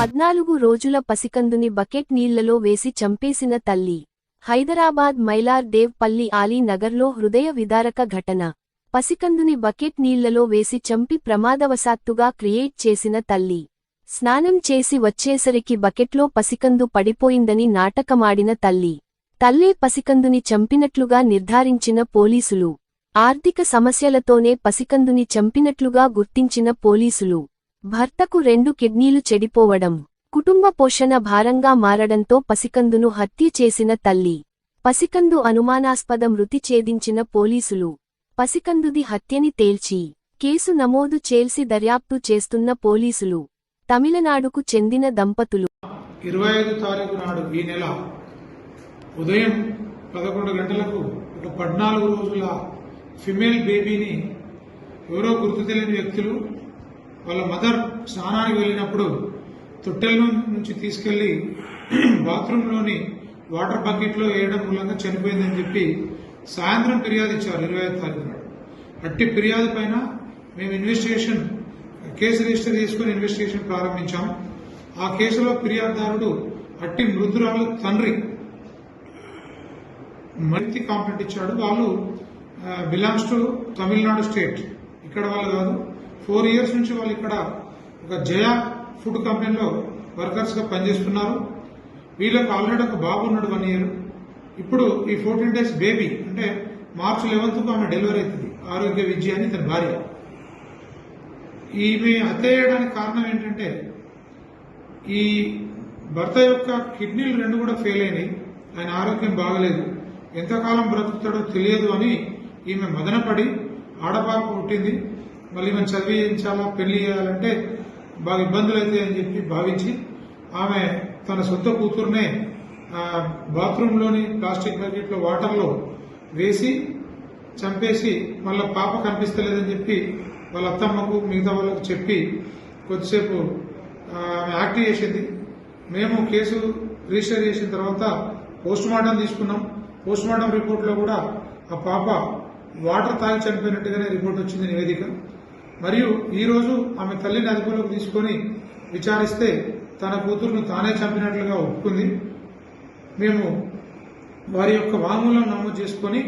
పద్నాలుగు రోజుల పసికందుని బకెట్ నీళ్ళలో వేసి చంపేసిన తల్లి. హైదరాబాద్ మైలార్ దేవ్ పల్లి ఆలీ నగర్లో హృదయ విదారక ఘటన. పసికందుని బకెట్ నీళ్ళలో వేసి చంపి ప్రమాదవశాత్తుగా క్రియేట్ చేసిన తల్లి. స్నానం చేసి వచ్చేసరికి బకెట్లో పసికందు పడిపోయిందని నాటకమాడిన తల్లి. తల్లే పసికందుని చంపినట్లుగా నిర్ధారించిన పోలీసులు. ఆర్థిక సమస్యలతోనే పసికందుని చంపినట్లుగా గుర్తించిన పోలీసులు. భర్తకు రెండు కిడ్నీలు చెడిపోవడం కుటుంబ పోషణ భారంగా మారడంతో పసికందును హత్య చేసిన తల్లి. పసికందు అనుమానాస్పద మృతి ఛేదించిన పోలీసులు. పసికందుది హత్యని తేల్చి కేసు నమోదు చేల్సి దర్యాప్తు చేస్తున్న పోలీసులు. తమిళనాడుకు చెందిన దంపతులు. ఇరవై ఐదు తారీఖు నాడు ఈ నెల ఉదయం పదకొండు గంటలకు ఒక పద్నాలుగు రోజుల ఫిమేల్ బేబీని ఎవరో గుర్తు తెలియని వ్యక్తులు వాళ్ళ మదర్ స్నానానికి వెళ్ళినప్పుడు తొట్టెల నుంచి తీసుకెళ్ళి బాత్రూంలోని వాటర్ బకెట్లో వేయడం మూలంగా చనిపోయిందని చెప్పి సాయంత్రం ఫిర్యాదు ఇచ్చారు ఇరవై ఐదు తారీఖు నాడు. అట్టి ఫిర్యాదు పైన మేము ఇన్వెస్టిగేషన్ కేసు రిజిస్టర్ చేసుకుని ఇన్వెస్టిగేషన్ ప్రారంభించాం. ఆ కేసులో ఫిర్యాదుదారుడు అట్టి మృతురాలు తండ్రి మరితి కాంప్లైంట్ ఇచ్చాడు. వాళ్ళు బిలాంగ్స్ టు తమిళనాడు స్టేట్. ఇక్కడ వాళ్ళు కాదు ఫోర్ ఇయర్స్ నుంచి వాళ్ళు ఇక్కడ ఒక జయ ఫుడ్ కంపెనీలో వర్కర్స్గా పనిచేస్తున్నారు. వీళ్ళకి ఆల్రెడీ ఒక బాబు ఉన్నాడు వన్ ఇయర్. ఇప్పుడు ఈ ఫోర్టీన్ డేస్ బేబీ అంటే మార్చి లెవెన్త్ ఆమె డెలివరీ అవుతుంది ఆరోగ్య విద్య అని తన భార్య. ఈమె హత్య కారణం ఏంటంటే ఈ భర్త యొక్క కిడ్నీలు రెండు కూడా ఫెయిల్ అయినాయి ఆయన ఆరోగ్యం బాగలేదు. ఎంతకాలం బ్రతుకుతాడో తెలియదు అని ఈమె మదనపడి ఆడపాప పుట్టింది. మళ్ళీ ఈమె చదివించామా పెళ్ళి చేయాలంటే బాగా ఇబ్బందులు అవుతాయని చెప్పి భావించి ఆమె తన సొంత కూతుర్నే బాత్రూంలోని ప్లాస్టిక్ బకెట్లో వాటర్లో వేసి చంపేసి మళ్ళీ పాప కనిపిస్తలేదని చెప్పి వాళ్ళ అత్తమ్మకు మిగతా వాళ్ళకు చెప్పి కొద్దిసేపు ఆమె యాక్ట్ చేసింది. మేము కేసు రిజిస్టర్ చేసిన తర్వాత పోస్ట్ మార్టం తీసుకున్నాం. పోస్ట్ మార్టం కూడా ఆ పాప వాటర్ తాగి చనిపోయినట్టుగానే రిపోర్ట్ వచ్చింది నివేదిక. మరియు ఈరోజు ఆమె తల్లిని అదుపులోకి తీసుకొని విచారిస్తే తన కూతురును తానే చంపినట్లుగా ఒప్పుకుంది. మేము వారి యొక్క వాంగ్మూలం నమోదు చేసుకొని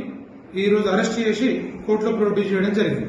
ఈరోజు అరెస్ట్ చేసి కోర్టులో ప్రొడ్యూస్ చేయడం జరిగింది.